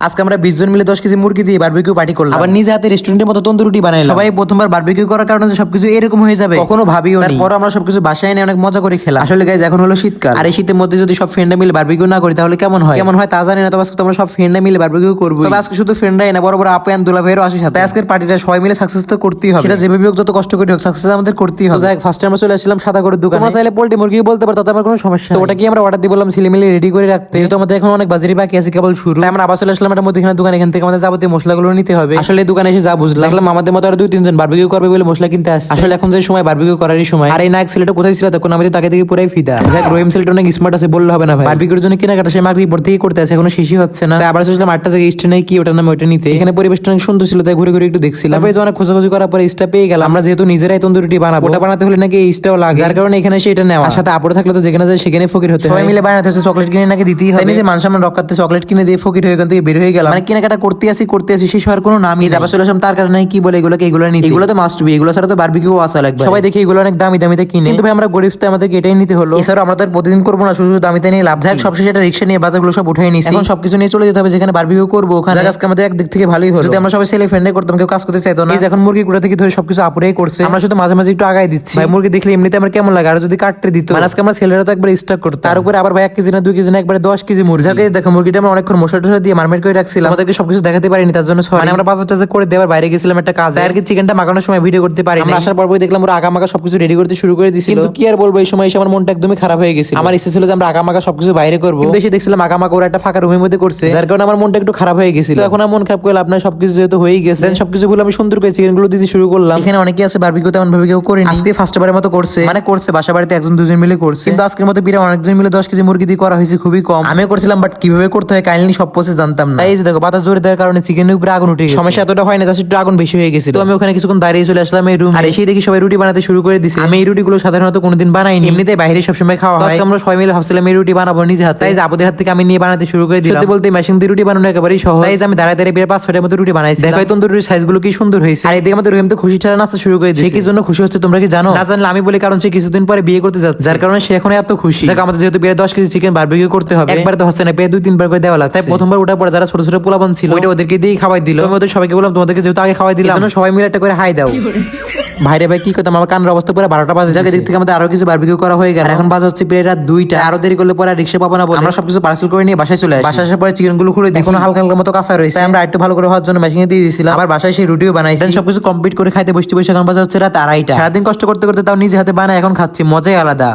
আজকে আমরা বিশ জন মিলে দশ কেজি মুরগি দিয়ে বারবিকিউ পার্টি করলাম। আবার নিজে হাতে রেস্টুরেন্টের মতো তন্দুর রুটি বানাইলাম। সবাই প্রথমবার বারবিকিউ করার কারণে সবকিছু এরকম হয়ে যাবে। কখনো ভাবিও তারপর আমরা সবকিছু বাসায় এনে অনেক মজা করে খেলাম। আসলে গাইজ এখন হলো শীতকাল। আর এই শীতের মধ্যে যদি সব ফ্রেন্ডরা মিলে বারবিকিউ না করি তাহলে কেমন হয়? কেমন হয় তা জানি না তবে আজকে তো আমরা সব ফ্রেন্ডরা মিলে বারবিকিউ করব তবে আজকে শুধু ফ্রেন্ডরাই না বড় বড় আপে আন দুলা ভাইয়েরও আসে সাথে। আজকের পার্টিটা সবাই মিলে সাকসেস তো করতেই হবে। সেটা যেভাবে হোক যত কষ্ট করে হোক সাকসেস আমাদের করতেই হবে। যাই ফার্স্ট আমরা চলে আসলাম সাদা করে দোকান। তোমরা চাইলে পোল্ট্রি মুরগি বলতে পারো তাতে আমার কোনো সমস্যা। ওটা কি আমরা অর্ডার দিয়ে বললাম ছেলে মিলে রেডি করে রাখতে। যেহেতু আমাদের এখন অনেক বাজারি বাকি আছে কেবল শুরু। আমরা আবার চলে আসলাম একটা মুদিখানা দোকান এখান থেকে আমাদের যাবতীয় মশলাগুলো নিতে হবে। আসলে দোকানে এসে যা বুঝলাম। দেখলাম আমাদের মতো আর দুই তিনজন বারবিকিউ করবে বলে মশলা কিনতে আসছে। আসলে এখন যে সময় বারবিকিউ করারই সময়। আর এই নায়ক ছেলেটা কোথায় ছিল তখন আমাদের তাকে থেকে পুরাই ফিদা। যাক রহিম ছেলেটা অনেক স্মার্ট আছে বললে হবে না ভাই। বারবিকিউর জন্য কেনাকাটা সে মার্কেট পর থেকে করতে আছে এখনও শেষই হচ্ছে না। তাই আবার সোচলাম আটটা থেকে স্টে নেই কি ওটার নামে ওটা নিতে। এখানে পরিবেশটা অনেক সুন্দর ছিল তাই ঘুরে ঘুরে একটু দেখছিলাম। তারপরে যে অনেক খোঁজাখুঁজি করার পরে ইস্টা পেয়ে গেলাম। আমরা যেহেতু নিজেরাই তন্দুর রুটি বানাবো। ওটা বানাতে হলে নাকি এই ইস্টাও লাগে। যার কারণে এখানে সেটা নেওয়া। সাথে আপড়ে থাকলে তো যেখানে যায় সেখানে ফকির হতে সবাই মিলে বানাতে হচ্ছে চকলেট কিনে নাকি দিতেই হয় নিজে মান সম্মান রক্ষাতে চকলেট কিনে দিয়ে ফকির হয়ে এখান থেকে বের হয়ে গেলাম। মানে কেনাকাটা করতে আসি করতে আসি শেষ হওয়ার কোনো নামই যাবার চলে আসলাম তার কারণে কি বলে এগুলোকে এগুলো নিতে। এগুলো তো মাস্ট বি এগুলো ছাড়া তো বারবিকিউ আসা লাগবে। সবাই দেখি এগুলো অনেক দামি দামিতে কিনে। কিন্তু ভাই আমরা গরিব তো আমাদেরকে এটাই নিতে হলো। এছাড়াও আমরা তো আর প্রতিদিন করব না শুধু দামিতে নিয়ে লাভ যাক সবশেষে একটা রিক্সা নিয়ে বাজারগুলো সব উঠাই নিছি। এখন সবকিছু নিয়ে চলে যেতে হবে যেখানে বারবিকিউ করব ওখানে। আজকে আমাদের একদিক থেকে ভালোই হলো। যদি আমরা সবাই ছেলে ফ্রেন্ডে করতাম কেউ কাজ করতে চাইতো না। এখন মুরগি কুড়া থেকে ধরে সবকিছু আপুরেই করছে। আমরা শুধু মাঝে মাঝে একটু আগাই দিচ্ছি। ভাই মুরগি দেখলে এমনিতে আমার কেমন লাগে? আর যদি কাটতে দিত। মানে আজকে আমরা ছেলেরা তো একবার স্টক করতো। তার উপরে আবার ভাই এক কেজি না দুই কেজি না একবারে দশ কেজি মুরগি। দেখো মুরগিটা আমরা অনেকক্ষণ মশলা টসলা দিয়ে মারমেট করে রাখছিলাম। আমাদেরকে সবকিছু দেখাতে পারিনি তার জন্য sorry। মানে আমরা বাজার টাজার করে দেওয়ার বাইরে গেছিলাম একটা কাজ। আর কি চিকেনটা মাখানোর সময় ভিডিও করতে পারি আমরা আসার পর দেখলাম ওরা আগা মাখা সবকিছু রেডি করতে শুরু করে দিছিল। কিন্তু কি আর বলব এই সময় এসে আমার মনটা একদমই খারাপ হয়ে গেছে আমার ইচ্ছে ছিল যে আমরা আগা মাখা সবকিছু বাইরে করব। কিন্তু এসে দেখছিলাম আগা মাখা ওরা একটা ফাঁকা রুমের মধ্যে করছে। যার কারণে আমার মনটা একটু খারাপ হয়ে গেছিল। এখন আর মন খারাপ করলে আপনার সবকিছু যেহেতু হয়ে গেছে। সবকিছু গুলো আমি সুন্দর করে চিকেনগুলো দিতে শুরু করলাম। এখানে অনেকে আছে বারবিকিউ তেমন ভাবে কেউ করেনি। আজকে ফার্স্ট বারের মতো করছে। মানে করছে বাসা বাড়িতে একজন দুজন মিলে করছে। কিন্তু আজকের মতো বিরা অনেকজন মিলে দশ কেজি মুরগি দিয়ে করা হয়েছে খুবই কম। আমি করছিলাম বাট কীভাবে করতে হয় কাইন্ডলি সব প্রসেস জানতাম না। তাই এই যে দেখো পাতা জোরে দেওয়ার কারণে চিকেনের উপরে আগুন উঠে গেছে। সমস্যা এতটা হয় না জাস্ট একটু আগুন বেশি হয়ে গেছিল। তো আমি ওখানে কিছুক্ষণ দাঁড়িয়ে চলে আসলাম এই রুম আর এসেই দেখি সবাই রুটি বানাতে শুরু করে দিছে। আমি এই রুটিগুলো সাধারণত কোনোদিন বানাইনি। এমনিতে বাইরে সবসময় খাওয়া হয়। আজকে আমরা সবাই মিলে ভাবছিলাম এই রুটি বানাবো নিজে হাতে। তাই আপুদের হাত থেকে আমি নিয়ে বানাতে শুরু করে দিলাম। সত্যি বলতে মেশিন দিয়ে রুটি বানানো একেবারেই সহজ। তাই আমি দাঁড়ায় দাঁড়িয়ে বের পাঁচ ছয়টার মতো রুটি বানাইছি। দেখো এই তন্দুর সাইজগুলো কি সুন্দর হয়েছে। আর এদিকে আমাদের রহিম তো খুশি ছাড়া নাচতে শুরু করে দিয়েছে। কি জন্য খুশি হচ্ছে তোমরা কি জানো? না জানলে আমি বলি কারণ সে কিছুদিন পরে বিয়ে করতে যাচ্ছে। যার কারণে সে এখন এত খুশি। দেখ আমাদের যেহেতু বিয়ে দশ কেজি চিকেন বারবিকিউ করতে হবে। একবার তো হচ্ছে না পেয়ে দুই তিনবার করে দেওয়া লাগছে। প্রথমবার ওঠার পরে যারা ছোট ছোট পোলাপন ছিল ওইটা ওদেরকে দিয়ে খাওয়াই দিল। আমি ওদের সবাইকে বললাম তোমাদেরকে যেহেতু আগে খাওয়াই দিলাম সবাই মিলে একটা করে হাই দাও। ভাইরে ভাই কি করতাম? আমার কানের অবস্থা পুরো বারোটা বাজে। যাকে দিক থেকে আমাদের আরও কিছু বারবিকিউ করা হয়ে গেল। আর এখন বাজে হচ্ছে প্রায় রাত দুইটা। আরও দেরি করলে পরে রিক্সা পাবো না বলে। আমরা সবকিছু পার্সেল করে নিয়ে বাসায় চলে আসি। বাসায় আসার পরে চিকেনগুলো খুলে দেখুন হালকা হালকা মতো কাঁচা রয়েছে। আমরা একটু ভালো করে হওয়ার জন্য মেশিনে দিয়ে দিয়েছিলাম। আবার বাসায় সেই রুটিও বানাইছি। সবকিছু কমপ্লিট করে খাইতে বসতে বসে এখন বাজে হচ্ছে রাত আড়াইটা। সারাদিন কষ্ট করতে করতে তাও নিজে হাতে বানায় এখন খাচ্ছি। মজাই আলাদা।